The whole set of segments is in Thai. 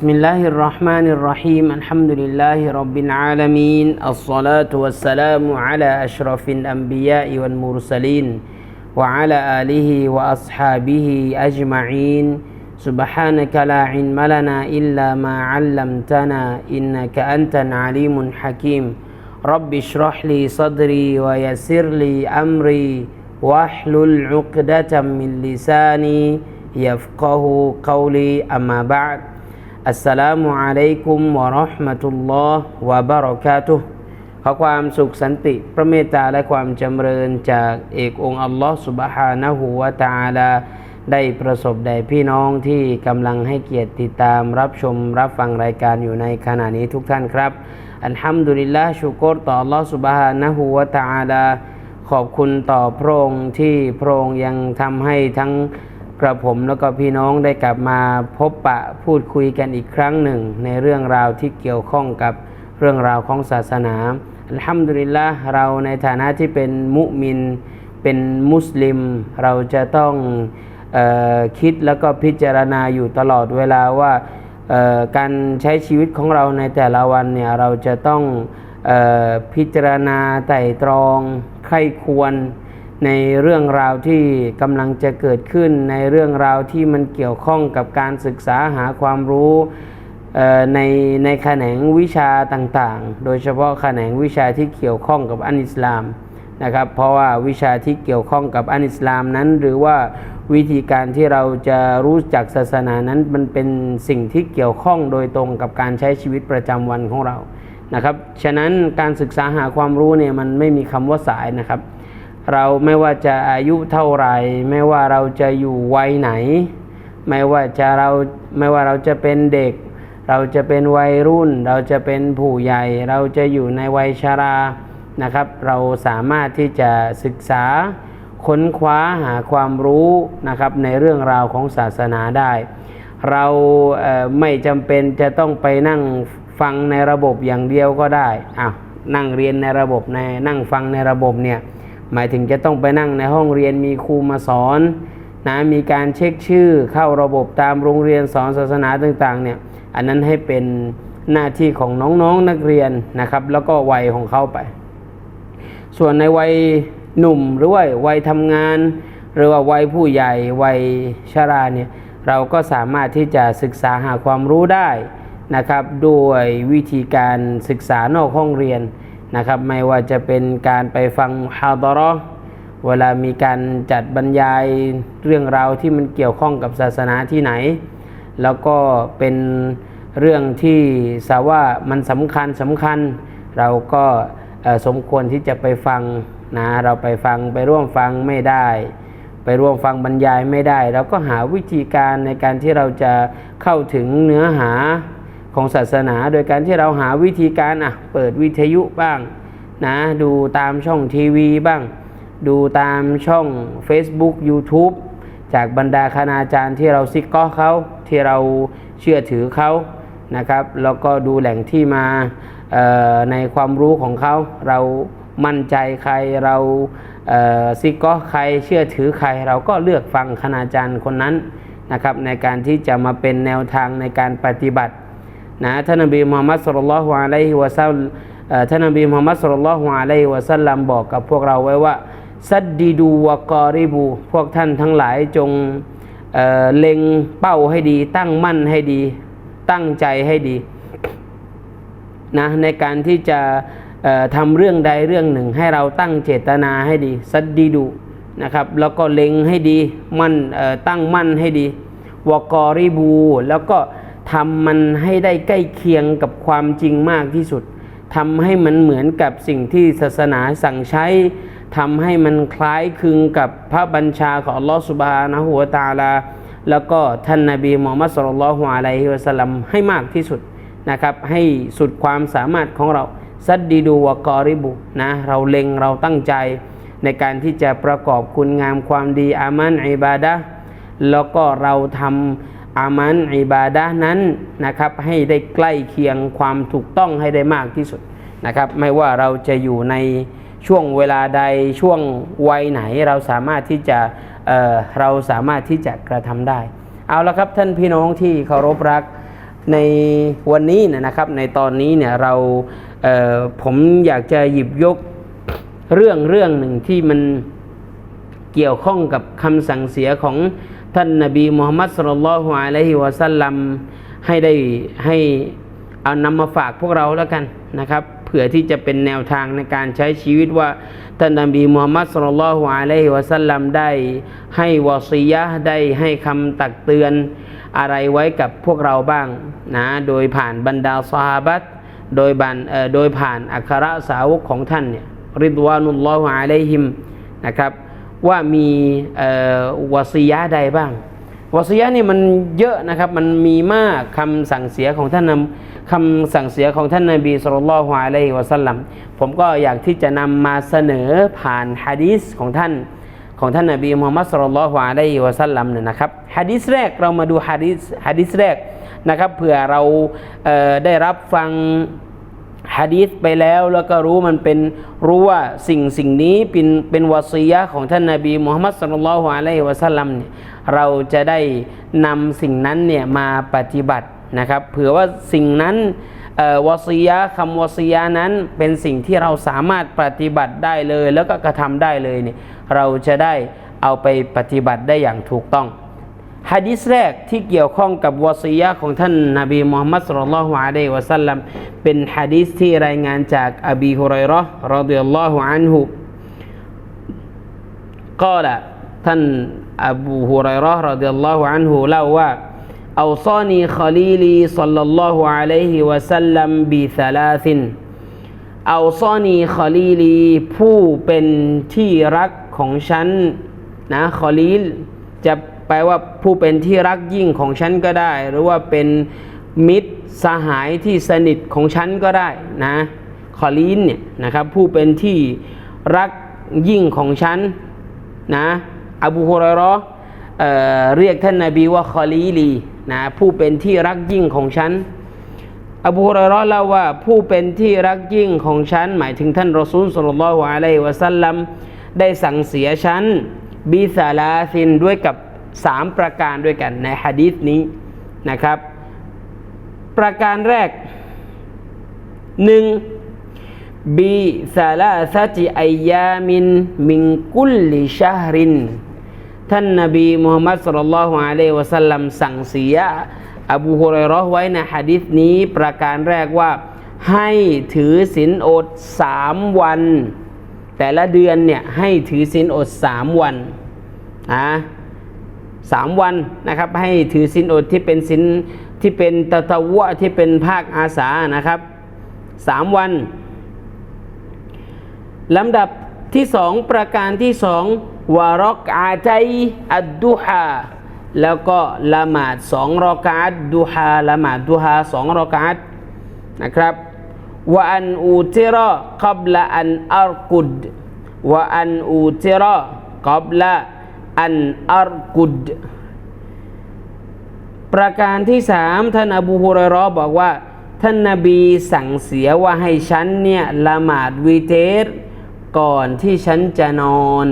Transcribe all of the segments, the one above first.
بسم الله الرحمن الرحيم. الحمد لله رب العالمين. الصلاة والسلام على أشرف الأنبياء والمرسلين وعلى آله وأصحابه أجمعين. سبحانك لا علم لنا إلا ما علمتنا إنك أنت العليم الحكيم. رب اشرح لي صدري ويسر لي أمري. واحلل عقدة من لساني يفقه قولي. أما بعد. อัสสลามุอะลัยกุมวะราะห์มะตุลลอฮ์วะบะเราะกาตุขอความสุขสันติ พระเมตตาและความจำเริญจากเอกองค์อัลลอฮ์สุบฮานะฮูวะตาลาได้ประสบแด่พี่น้องที่กำลังให้เกียรติติดตามรับชมรับฟังรายการอยู่ในขณะนี้ทุกท่านครับ อัลฮัมดุลิลลาห์ชูกรต่ออัลลอฮ์สุบฮานะฮูวะตาลาขอบคุณต่อพระองค์ที่พระองค์ยังทำให้ทั้ง กระผมแล้วก็พี่น้องได้กลับมาพบปะพูดคุยกันอีกครั้งหนึ่ง ในเรื่องราวที่เกี่ยวข้องกับเรื่องราวของศาสนาอัลฮัมดุลิลละเราในฐานะที่เป็นมุมินเป็นมุสลิม เราจะต้องออคิดแล้วก็พิจารณาอยู่ตลอดเวลาว่าการใช้ชีวิตของเราในแต่ละวันเนี่ยเราจะต้องออพิจารณาไต่ตรอง ใคร่ควร ในเรื่องราวที่กำลังจะเกิดขึ้น ในเรื่องราวที่มันเกี่ยวข้องกับการศึกษาหาความรู้ในในแขนงวิชาต่างๆ โดยเฉพาะแขนงวิชาที่เกี่ยวข้องกับอันอิสลามนะครับ เพราะว่าวิชาที่เกี่ยวข้องกับอันอิสลามนั้น หรือว่าวิธีการที่เราจะรู้จักศาสนานั้นมันเป็นสิ่งที่เกี่ยวข้องโดยตรงกับการใช้ชีวิตประจำวันของเรานะครับ ฉะนั้นการศึกษาหาความรู้เนี่ยมันไม่มีคำว่าสายนะครับ เราไม่ว่าจะอายุเท่าไหร่ ไม่ว่าเราจะอยู่วัยไหน ไม่ว่าจะเราไม่ว่าเราจะเป็นเด็ก เราจะเป็นวัยรุ่น เราจะเป็นผู้ใหญ่ เราจะอยู่ในวัยชรานะครับ เราสามารถที่จะศึกษาค้นคว้าหาความรู้นะครับในเรื่องราวของศาสนาได้ เราเไม่จำเป็นจะต้องไปนั่งฟังในระบบอย่างเดียวก็ได้อ้าวนั่งเรียนในระบบในนั่งฟังในระบบเนี่ย หมายถึงจะต้องไปนั่งในห้องเรียนมีครูมาสอนนะมีการเช็คชื่อเข้าระบบตามโรงเรียนสอนศาสนาต่างๆเนี่ยอันนั้นให้เป็นหน้าที่ของน้องๆนนักเรียนนะครับ แล้วก็วัยของเขาไป ส่วนในวัยหนุ่มหรือว่าวัยทำงาน หรือว่าวัยผู้ใหญ่วัยชราเนี่ยเราก็สามารถที่จะศึกษาหาความรู้ได้นะครับ ด้วยวิธีการศึกษานอกห้องเรียน นะครับไม่ว่าจะเป็นการไปฟังฮาดระห์เวลามีการจัดบรรยายเรื่องราวที่มันเกี่ยวข้องกับศาสนาที่ไหน แล้วก็เป็นเรื่องที่สาว่ามันสำคัญสำคัญ เราก็สมควรที่จะไปฟังนะเราไปฟังไปร่วมฟังไม่ได้ ไปร่วมฟังบรรยายไม่ได้ เราก็หาวิธีการในการที่เราจะเข้าถึงเนื้อหา ของศาสนา โดยการที่เราหาวิธีการอะเปิดวิทยุบ้างนะดูตามช่องทีวีบ้าง ดูตามช่อง Facebook YouTube จากบรรดาคณาจารย์ที่เราซิกก้อเขาที่เราเชื่อถือเขานะครับ แล้วก็ดูแหล่งที่มาในความรู้ของเขา เรามั่นใจใครเราซิกก้อใครเชื่อถือใคร เราก็เลือกฟังคณาจารย์คนนั้นนะครับในการที่จะมาเป็นแนวทางในการปฏิบัติ นะท่านนบีมุฮัมมัดสุลลัลลอฮุอะลัยฮิวะซัลท่านนบีมุฮัมมัดสุลลัลลอฮุอะลัยฮิวะซัลลัมบอกกับพวกเราไว้ว่าซัดดีดูวะกอริบู พวกท่านทั้งหลายจงเเล็งเป้าให้ดี ตั้งมั่นให้ดี ตั้งใจให้ดีนะในการที่จะทำเรื่องใดเรื่องหนึ่ง ให้เราตั้งเจตนาให้ดีซัดดีดูนะครับ แล้วก็เล็งให้ดี มั่นตั้งมั่นให้ดีวกอริบู แล้วก็ ทำมันให้ได้ใกล้เคียงกับความจริงมากที่สุดทำให้มันเหมือนกับสิ่งที่ศาสนาสั่งใช้ทำให้มันคล้ายคลึงกับพระบัญชาของลอสุบานะฮูวตาลา แล้วก็ท่านนาบีมูฮัมมัดสุลลัลฮุอะลัยฮิวะสัลลัมให้มากที่สุดนะครับ ให้สุดความสามารถของเราซัดดีดูวะกอริบุนะเราเล็งเราตั้งใจ ในการที่จะประกอบคุณงามความดีอามันอิบาดะแล้วก็เราทำ อามันอิบาดะนั้นนะครับให้ได้ใกล้เคียงความถูกต้องให้ได้มากที่สุดนะครับไม่ว่าเราจะอยู่ในช่วงเวลาใดช่วงวัยไหนเราสามารถที่จะเเราสามารถที่จะกระทำได้ เอาละครับท่านพี่น้องที่เคารพรักในวันนี้นะครับ ในตอนนี้เนี่ยเราเผมอยากจะหยิบยกเรื่องเรื่องหนึ่งที่มันเกี่ยวข้องกับคำสั่งเสียของ ท่านนบีมุฮัมมัดสุลลัลฮุอะลัยฮิวะสัลลัมให้ได้ให้เอานำมาฝากพวกเราแล้วกันนะครับเผื่อที่จะเป็นแนวทางในการใช้ชีวิตว่าท่านนบีมุฮัมมัดสุลลัลฮุอะลัยฮิวะสัลลัมได้ให้วอซียะห์ได้ให้คำตักเตือนอะไรไว้กับพวกเราบ้างนะโดยผ่านบรรดาซอฮาบัตโดยบันเอ่อโดยผ่านอัครสาวกของท่านเนี่ยริดวานุลลอฮุอะลัยฮิมนะครับ ว่ามีวอซียะใดบ้างวอซียะนี่มันเยอะนะครับมันมีมากคำสั่งเสียของท่านนคำสั่งเสียของท่านนบีสุลต่านละฮ์อะลัยวะสัลลัมผมก็อยากที่จะนำมาเสนอผ่านฮะดีษของท่านของท่านนบีมุฮัมมัดสุลลัลฮุอะลัยวะสัลลัมเนี่ยนะครับฮะดีษแรกเรามาดูฮะดีษฮะดีษแรกนะครับเผื่อเราเได้รับฟัง ฮะดีษไปแล้วแล้วก็รู้มันเป็นรู้ว่าสิ่งสิ่งนี้เป็นเป็นวาซียะของท่านนาบีมุฮัมมัดสุลลัลฮุอะลัยฮิวะสัลลัมเนี่ยเราจะได้นำสิ่งนั้นเนี่ยมาปฏิบัตินะครับเผื่อว่าสิ่งนั้นเอ่อวาซียะคำวาซียะนั้นเป็นสิ่งที่เราสามารถปฏิบัติได้เลย แล้วก็กระทำได้เลยเนี่ยเราจะได้เอาไปปฏิบัติได้อย่างถูกต้อง ฮะดิษแรกที่เกี่ยวข้องกับวอซียะของท่านนบีมุฮัมมัดสุลลัลฮุอะลัยวะสัลลัมเป็นฮะดิษที่รายงานจากอบีฮุรัยเราะห์รอฎิยัลลอฮุอันฮุกล่าวท่านอบูฮุรัยเราะห์รอฎิยัลลอฮุอันฮุเล่าว่าเอาซานีคอลีลีสัลลัลลอฮุอะลัยฮิวะสัลลัมบิซาลาซินเอาซอนีคอลีลีผู้เป็นที่รักของฉันนะคอลีลจะ แปลว่าผู้เป็นที่รักยิ่งของฉันก็ได้ หรือว่าเป็นมิตรสหายที่สนิทของฉันก็ได้นะคอลีนเนี่ยนะครับผู้เป็นที่รักยิ่งของฉันนะอบูฮุรอราร์เอ่อเรียกท่านนาบีว่าคอลีลีนะผู้เป็นที่รักยิ่งของฉันอบูฮุรอราร์เล่าว่าผู้เป็นที่รักยิ่งของฉัน หมายถึงท่านรอซูลสุลลัลลอฮุอะลัยวะสัลลัมได้สั่งเสียฉันบิซาลาซินด้วยกับ สามประการด้วยกันในฮะดีษนี้นะครับ ประการแรกหนึ่งบิซาลาซาติอายามินมิงกุลลิชาฮรินท่านนบีมุฮัมมัดสุลลัลลอฮุอะลัยวะสัลลัมสั่งเสียอบูฮุเรยราะห์ไว้ในหะดีษนี้ประการแรกว่าให้ถือศีลอดสามวัน แต่ละเดือนเนี่ยให้ถือศีลอดสามวันนะ สามวันนะครับ ให้ถือศีลอดที่เป็นศีลที่เป็นตะตะวะที่เป็นภาคอาสานะครับสามวันลำดับที่สองประการที่สองวารอกอาใจอัดดุฮาแล้วก็ละหมาดสองรอกาดดุฮาละหมาดดุฮาสองรอกาดนะครับวะอันอูติรอกับละอันอัรกุดวะอันอูติรอกับละ อันอัรกุด ประการที่สามท่านอบูฮุเรอยเราะห์บอกว่า ท่านนาบีสั่งเสียว่าให้ฉันเนี่ยละหมาดวีเทรก่อนที่ฉันจะนอน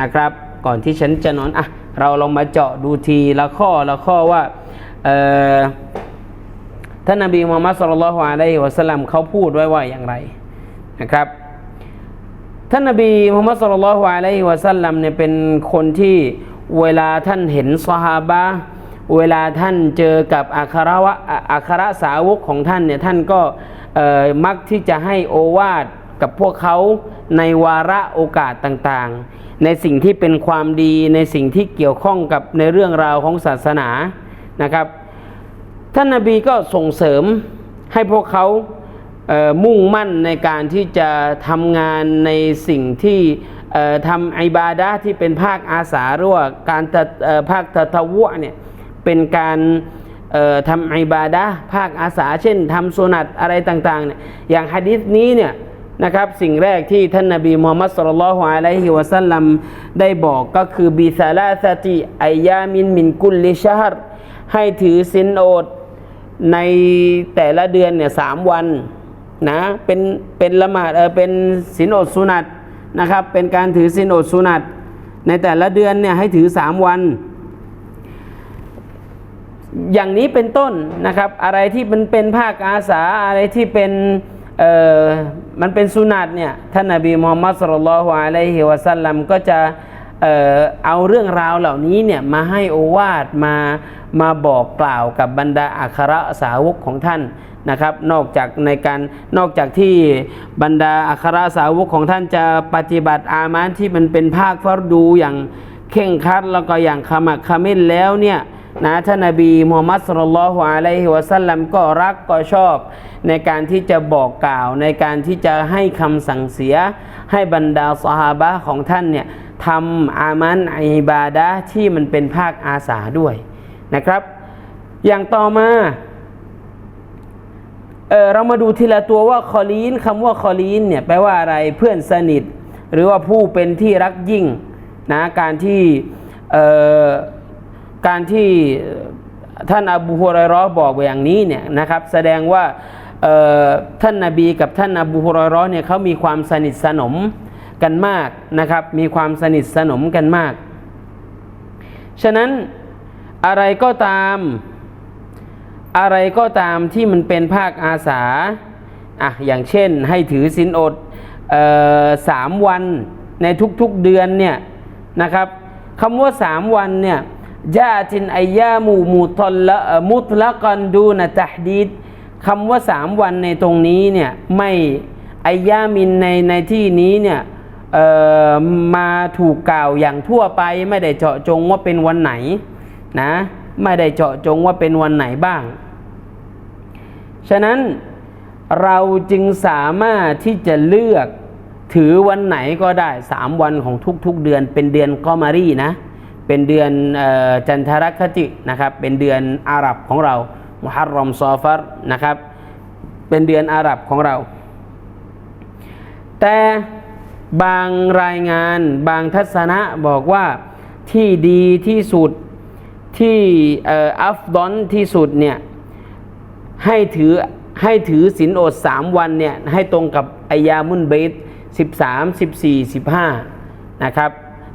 นะครับ ก่อนที่ฉันจะนอนอะเราลองมาเจาะดูทีละข้อละข้อว่าท่านนบีมุฮัมมัดสุลลัลฮุอะลัยฮิวะสัลลัมเขาพูดไว้ว่าอย่างไรนะครับ ท่านนบีมุฮัมมัดสุลลัลลอฮุอะลัยฮิวะสัลลัมเนี่ยเป็นคนที่เวลาท่านเห็นซอฮาบะห์เวลาท่านเจอกับอัครวะอัครสาวกของท่านเนี่ยท่านก็มักที่จะให้โอวาทกับพวกเขาในวาระโอกาสต่างๆ ในสิ่งที่เป็นความดีในสิ่งที่เกี่ยวข้องกับในเรื่องราวของศาสนานะครับ ท่านนาบีก็ส่งเสริมให้พวกเขา มุ่งมั่นในการที่จะทำงานในสิ่งที่ทำอิบาดะที่เป็นภาคอาสาหรือว่าการภาคตะทวะเนี่ยเป็นการทำอิบาดะภาคอาสา เช่นทำสุนัตอะไรต่างๆเนี่ยอย่างฮะดิษนี้เนี่ยนะครับสิ่งแรกที่ท่านนาบีมูฮัมมัดสุลลัลฮุอะลัยฮิวะสัลลัมได้บอกก็คือบิซาลาซาติอายามินมินกุลลิชฮรให้ถือสินอดในแต่ละเดือนเนี่ยสามวัน นะเป็นเป็นละหมาดเออเป็นสินอดสุนัตนะครับเป็นการถือสินอดสุนัตในแต่ละเดือนเนี่ยให้ถือสามวัน อย่างนี้เป็นต้นนะครับอะไรที่มันเป็นภาคอาสาอะไรที่เป็นเออมันเป็นสุนัตเนี่ยท่านนบีมูฮัมมัดสุลลัลลอฮุอะลัยฮิวะสัลลัมก็จะเออเอาเรื่องราวเหล่านี้เนี่ยมาให้โอวาทมามาบอกกล่าวกับบรรดาอัครสาวกของท่าน นะครับ นอกจากในการนอกจากที่บรรดาอัครสาวกของท่านจะปฏิบัติอามานที่มันเป็นภาคฟัรดูอย่างเข่งคัดแล้วก็อย่างขมักขม้นแล้วเนี่ยนะท่านนบีมูฮัมมัดสุลลัลฮุอะลัยฮิวะสัลลัมก็รักก็ชอบ ในการที่จะบอกกล่าว ในการที่จะให้คำสั่งเสีย ให้บรรดาสหาบะของท่านเนี่ยทำอามันอิบาดะที่มันเป็นภาคอาสาด้วยนะครับ อย่างต่อมา เออเรามาดูทีละตัวว่าคอลีนคำว่าคอลีนเนี่ยแปลว่าอะไรเพื่อนสนิท หรือว่าผู้เป็นที่รักยิ่งนะการที่เอ่อการที่ท่านอบูฮุไรเรอห์บอกอย่างนี้เนี่ยนะครับแสดงว่าเอ่อท่านนาบีกับท่านอบูฮุไรเรอห์เนี่ยเขามีความสนิทสนมกันมากนะครับ มีความสนิทสนมกันมาก ฉะนั้นอะไรก็ตาม อะไรก็ตามที่มันเป็นภาคอาสาอะอย่างเช่นให้ถือศีลอดออสามวันในทุกๆเดือนเนี่ยนะครับคำว่าสามวันเนี่ยยาตินอายามูมุตละมุตละกันดูนะตะฮดีดคำว่าสามวันในตรงนี้เนี่ยไม่อายามินในในที่นี้เนี่ยมาถูกกล่าวอย่างทั่วไปไม่ได้เจาะจงว่าเป็นวันไหนนะ ไม่ได้เจาะจงว่าเป็นวันไหนบ้าง ฉะนั้นเราจึงสามารถที่จะเลือกถือวันไหนก็ได้สามวันของทุกๆเดือน เป็นเดือนกอมารีนะ เป็นเดือนออจันทรคตินะครับ เป็นเดือนอาหรับของเรามุฮัรรอมซอฟัรนะครับ เป็นเดือนอาหรับของเรา แต่บางรายงานบางทัศนะบอกว่าที่ดีที่สุด ที่อัฟดอนที่สุดเนี่ยให้ถือให้ถือศีลอดสามวันเนี่ยให้ตรงกับอายามุนเบตสิบสามสิบสี่สิบห้านะครับ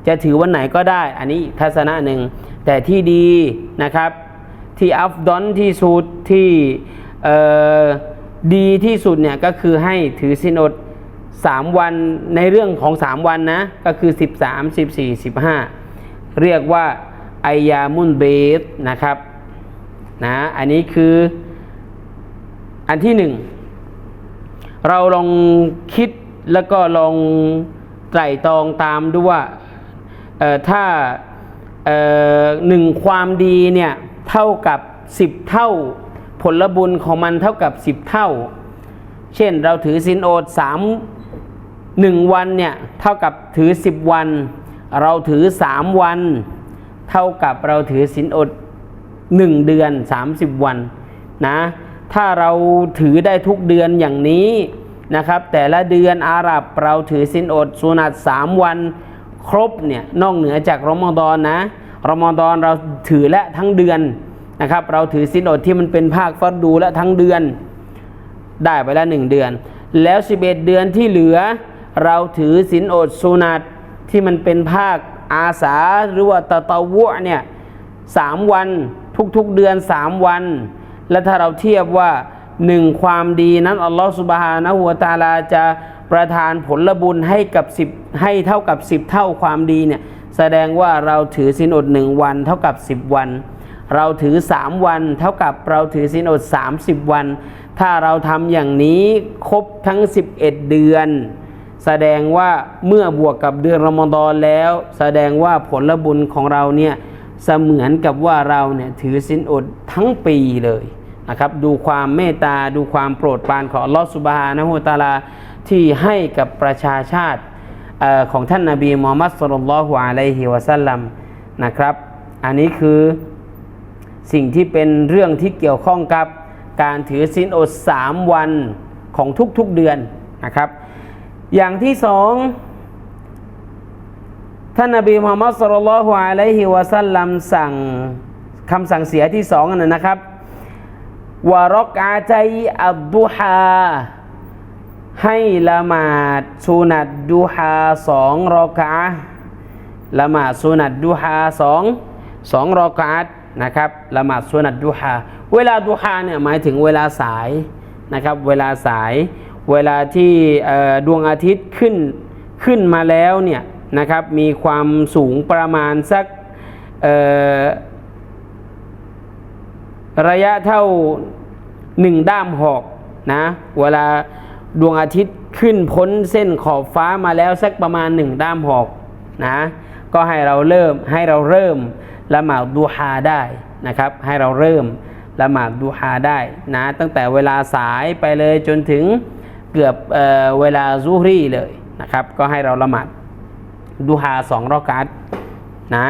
จะถือวันไหนก็ได้ อันนี้ทัศนะหนึ่ง แต่ที่ดีนะครับ ที่อัฟดอนที่สุดที่ดีที่สุดเนี่ยก็คือให้ถือศีลอดสามวันในเรื่องของสามวันนะ ก็คือสิบสามสิบสี่สิบห้าเรียกว่า ไอยามุนเบตนะครับนะอันนี้คืออันที่หนึ่งเราลองคิดแล้วก็ลองไตร่ตรองตามดูว่าถ้าหนึ่งความดีเนี่ย เท่ากับสิบเท่า ผลบุญของมันเท่ากับสิบเท่า เช่นเราถือสินโอดสามหนึ่งวันเนี่ย เท่ากับถือสิบวัน เราถือสามวัน เท่ากับเราถือสินอดหนึ่งเดือนสามสิบวันนะถ้าเราถือได้ทุกเดือนอย่างนี้นะครับ แต่ละเดือนอาหรับเราถือสินอดสุนัตสามวันครบเนี่ยนอกเหนือจากรอมฎอนนะรอมฎอนเราถือและทั้งเดือนนะครับ เราถือสินอดที่มันเป็นภาคฟัดดูและทั้งเดือน ได้ไปแล้วหนึ่งเดือน แล้ว 11 เดือนที่เหลือ เราถือศีลอดสุนัตที่มันเป็นภาค อาสาหรือว่าตะตะวะเนี่ยสามวันทุกๆเดือนสามวัน และถ้าเราเทียบว่าหนึ่งความดีนั้นอัลลอฮฺสุบฮานะฮูวตาลาจะประทานผลบุญให้กับสิบให้เท่ากับสิบเท่าความดีเนี่ยแสดงว่าเราถือศีลอดหนึ่งวันเท่ากับสิบวัน เราถือ3วัน เท่ากับเราถือศีลอด30วัน ถ้าเราทำอย่างนี้ครบทั้ง11เดือน แสดงว่าเมื่อบวกกับเดือนรอมฎอนแล้ว แสดงว่าผลบุญของเราเนี่ยเสมือนกับว่าเราเนี่ยถือศีลอดทั้งปีเลยนะครับดูความเมตตาดูความโปรดปรานของลอสุบฮานะฮูตาลาที่ให้กับประชาชาติออของท่านนาบีมูฮัมมัดสุลลัลลอฮุอะลัยฮิวะสัลลัมนะครับ อันนี้คือสิ่งที่เป็นเรื่องที่เกี่ยวข้องกับการถือศีลอดสามวันของทุกๆเดือนนะครับ อย่างที่สองท่านนบีมุฮัมมัดสุลลัลฮุอะลัยฮิวะสัลลัมสั่งคำสั่งเสียที่สองนะนะครับวารอกอาใจอัดดุฮาให้ละหมาดสุนัดดูฮาสองรอกะละหมาดสุนัดดูฮาสองสองรอกะอะห์นะครับละหมาดสุนัตดุฮาเวลาดุฮาเนี่ยหมายถึงเวลาสายนะครับ เวลาสาย เวลาที่ดวงอาทิตย์ขึ้นขึ้นมาแล้วเนี่ยนะครับมีความสูงประมาณสักระยะเท่าหนึ่งด้ามหอกนะเวลาดวงอาทิตย์ขึ้นพ้นเส้นขอบฟ้ามาแล้วสักประมาณหนึ่งด้ามหอกนะก็ให้เราเริ่มให้เราเริ่มละหมาดดูฮาได้นะครับ ให้เราเริ่มละหมาดดูฮาได้นะตั้งแต่เวลาสายไปเลยจนถึง เกือบเอเวลาซูฮรีเลยนะครับ ก็ให้เราละหมาดดูฮาสองรอกัตนะ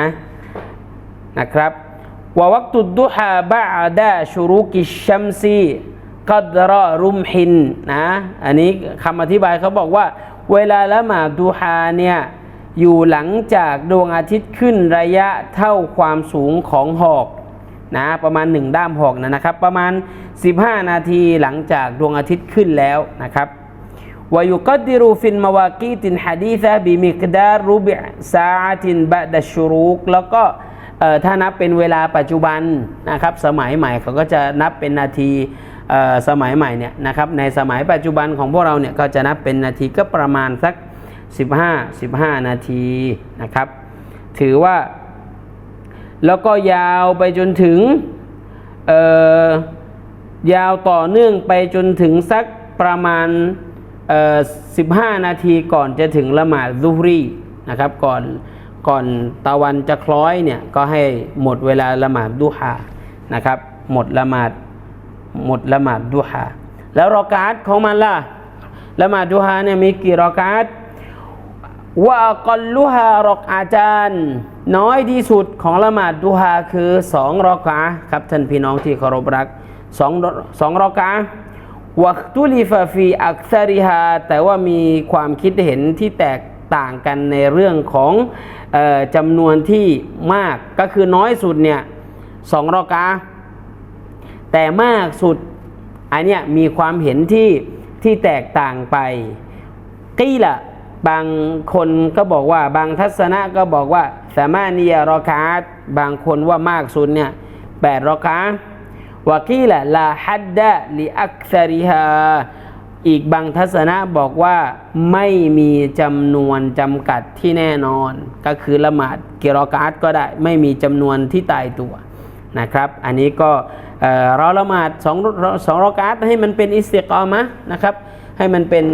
นะครับวะวักตุดดุฮาบะดะชุรุกิชชัมซีกัดรอรุมหินนะอันนี้คำอธิบายเขาบอกว่า เวลาละหมาดดูฮาเนี่ยอยู่หลังจากดวงอาทิตย์ขึ้นระยะเท่าความสูงของหอก นะประมาณ 1 ด้ามหอกนะครับ ประมาณ 15 นาทีหลังจากดวงอาทิตย์ขึ้นแล้วนะครับวายุกัดิรูฟินมาวากีตินฮะดีซะบิมิกดารูบิซาตินบะดัชรุกแล้วก็ถ้านับเป็นเวลาปัจจุบันนะครับสมัยใหม่เขาก็จะนับเป็นนาทีสมัยใหม่เนี่ยนะครับในสมัยปัจจุบันของพวกเราเนี่ยก็จะนับเป็นนาทีก็ประมาณสัก 15 15 นาทีนะครับถือว่า แล้วก็ยาวไปจนถึงยาวต่อเนื่องไปจนถึงสักประมาณ 15 นาทีก่อนจะถึงละหมาดซุฮรีนะครับก่อนก่อนตะวันจะคล้อยเนี่ยก็ให้หมดเวลาละหมาดดุฮานะครับ หมดละหมาดหมดละหมาดดุฮาแล้วรอกาตของมันล่ะละหมาดดุฮาเนี่ยมีกี่รอกาต ว่าอัลลุฮารอกอาจารย์ น้อยที่สุดของละหมาดดุฮาคือสองรอกาอะครับท่านพี่น้องที่เคารพรักสองสองรอกาอะวักตุลิฟะฟีอักซาริฮาแต่ว่ามีความคิดเห็นที่แตกต่างกันในเรื่องของออจำนวนที่มากก็คือน้อยสุดเนี่ยสองรอกาอะแต่มากสุดอันเนี้ยมีความเห็นที่ที่แตกต่างไปกี้ละ บางคนก็บอกว่าบางทัศนะก็บอกว่าสามารถนียรอคาตบางคนว่ามากสุดเนี่ยแปดรอคาวากี้ละลาฮัดดะลิอักซาริฮาอีกบางทัศนะบอกว่าไม่มีจำนวนจำกัดที่แน่นอน ก็คือละหมาดกิรอกาตก็ได้ ไม่มีจำนวนที่ตายตัวนะครับ อันนี้ก็เอ่อเราละหมาดสองสองรอกาตให้มันเป็นอิสติกอมะนะครับ ให้มันเป็น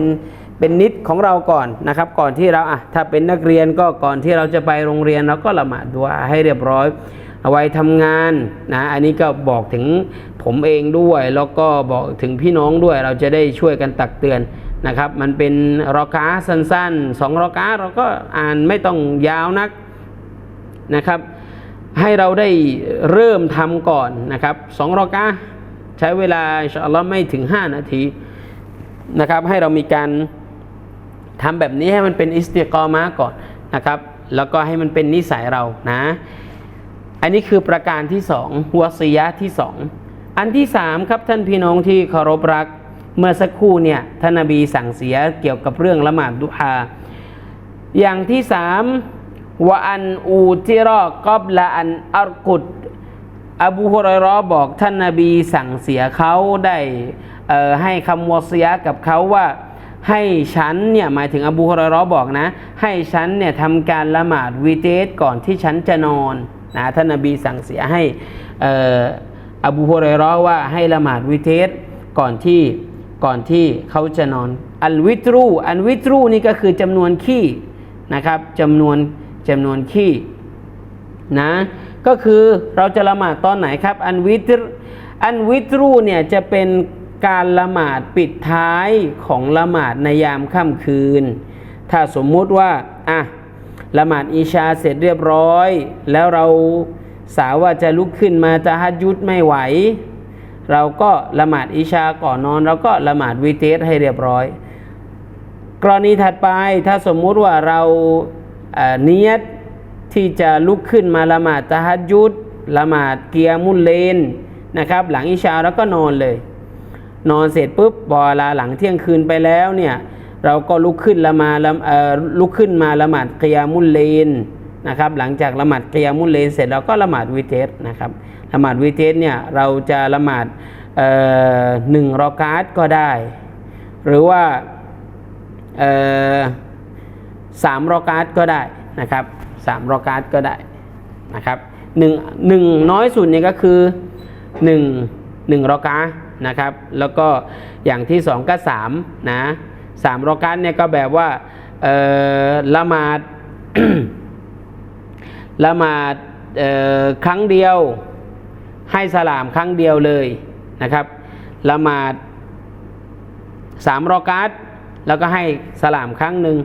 เป็นนิดของเราก่อนนะครับ ก่อนที่เราอะถ้าเป็นนักเรียนก็ก่อนที่เราจะไปโรงเรียนเราก็ละหมาดดูอาให้เรียบร้อย เอาไว้ทำงานนะอันนี้ก็บอกถึงผมเองด้วยแล้วก็บอกถึงพี่น้องด้วยเราจะได้ช่วยกันตักเตือนนะครับ มันเป็นรอกาสั้นๆสองรอกาเราก็อ่านไม่ต้องยาวนักนะครับ ให้เราได้เริ่มทำก่อนนะครับสองรอกาใช้เวลาอินชาอัลลอฮ์ไม่ถึง 5 นาทีนะครับให้เรามีการ ทำแบบนี้ให้มันเป็นอิสติกอมาก่อนนะครับ แล้วก็ให้มันเป็นนิสัยเรานะ อันนี้คือประการที่สองวาซียะที่สองอันที่สามครับท่านพี่น้องที่เคารพรัก เมื่อสักครู่เนี่ยท่านนบีสั่งเสียเกี่ยวกับเรื่องละหมาดดุฮาอย่างที่สามวะอันอูติรอกอบละอันอัรกุดอบูฮุรอยรอบอกท่านนาบีสั่งเสียเขาได้ให้คำวอสียกับเขาว่า ให้ฉันเนี่ยหมายถึงอบูฮุรอรอบอกนะ ให้ฉันเนี่ยทำการละหมาดวีเตสก่อนที่ฉันจะนอนนะท่านนาบีสั่งเสียให้อออบูฮุรอรอว่าให้ละหมาดวีเตสก่อนที่ก่อนที่เขาจะนอนอัลวิตรูอัลวิตรูนี่ก็คือจำนวนขี้นะครับจำนวนจำนวนขี้นะก็คือเราจะละหมาดตอนไหนครับ อันวิตรอันวิตรูเนี่ยจะเป็น การละหมาดปิดท้ายของละหมาดในยามค่ำคืน ถ้าสมมุติว่าอะละหมาดอีชาเสร็จเรียบร้อย แล้วเราสาวว่าจะลุกขึ้นมาจะฮัดยุดไม่ไหว เราก็ละหมาดอิชาก่อนนอนเราก็ละหมาดวิเตสให้เรียบร้อย กรณีถัดไปถ้าสมมุติว่าเราเนียดที่จะลุกขึ้นมาละหมาดตะฮัดยุดละหมาดเกียร์มุลเลนนะครับ หลังอิชาแล้วก็นอนเลย นอนเสร็จปุ๊บพอเวลาหลังเที่ยงคืนไปแล้วเนี่ยเราก็ลุกขึ้นละมาละเออลุกขึ้นมาละหมาดเกียมุลเลนนะครับหลังจากละหมาดกิยมุลเลนเสร็จเราก็ละหมาดวิเทสนะครับละหมาดวิเทสเนี่ยเราจะละหมาดเอ่อหนึ่งรอกาตก็ได้ หรือว่าเอ่อสามรอกาตก็ได้นะครับสามรอกาตก็ได้นะครับหนึ่งหนึ่งน้อยสุดเนี่ยก็คือหนึ่งหนึ่งรอกาต นะครับ แล้วก็อย่างที่สองก็สามนะสามรอกาตเนี่ยก็แบบว่าละหมาดละหมาดครั้งเดียวให้สลามครั้งเดียวเลยนะครับละหมาดสามรอกาตแล้วก็ให้สลามครั้งหนึ่ง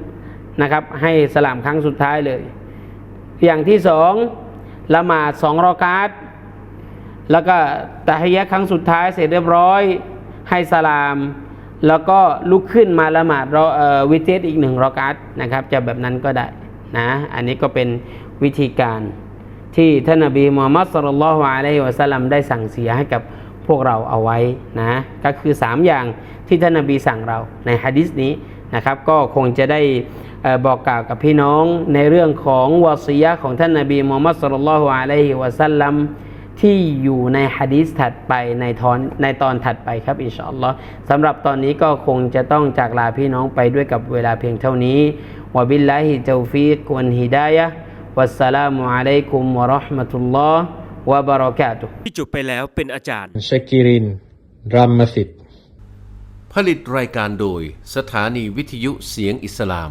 นะครับ ให้สลามครั้งสุดท้ายเลย อย่างที่สองละหมาดสองรอกาต แล้วก็ตะฮียะครั้งสุดท้ายเสร็จเรียบร้อยให้สลาม แล้วก็ลุกขึ้นมาละหมาดรออวิเทสอีกหนึ่งรอกาตนะครับ จะแบบนั้นก็ได้นะอันนี้ก็เป็นวิธีการที่ท่านนบีมูฮัมมัดสุลลัลลอฮุอะลัยฮิวะสัลลัมได้สั่งเสียให้กับพวกเราเอาไว้นะก็คือ 3 อย่างที่ท่านนบีสั่งเราในฮะดิษนี้นะครับก็คงจะได้บอกกล่าวกับพี่น้องในเรื่องของวาซียะของท่านนบีมูฮัมมัดสุลลัลลอฮุอะลัยฮิวะสัลลัม ที่อยู่ในฮะดีษถัดไปในตอนในตอนถัดไปครับอินชาอัลลอฮ์สำหรับตอนนี้ก็คงจะต้องจากลาพี่น้องไปด้วยกับเวลาเพียงเท่านี้วะบิลลาฮิเตาฟีกวันฮิดายะวัสสลามุอะลัยกุมวะเราะห์มะตุลลอฮ์วะบะเราะกาตุฮ์ที่จบไปแล้วเป็นอาจารย์ชกิรินรัมมสิทธิ์ผลิตรายการโดยสถานีวิทยุเสียงอิสลาม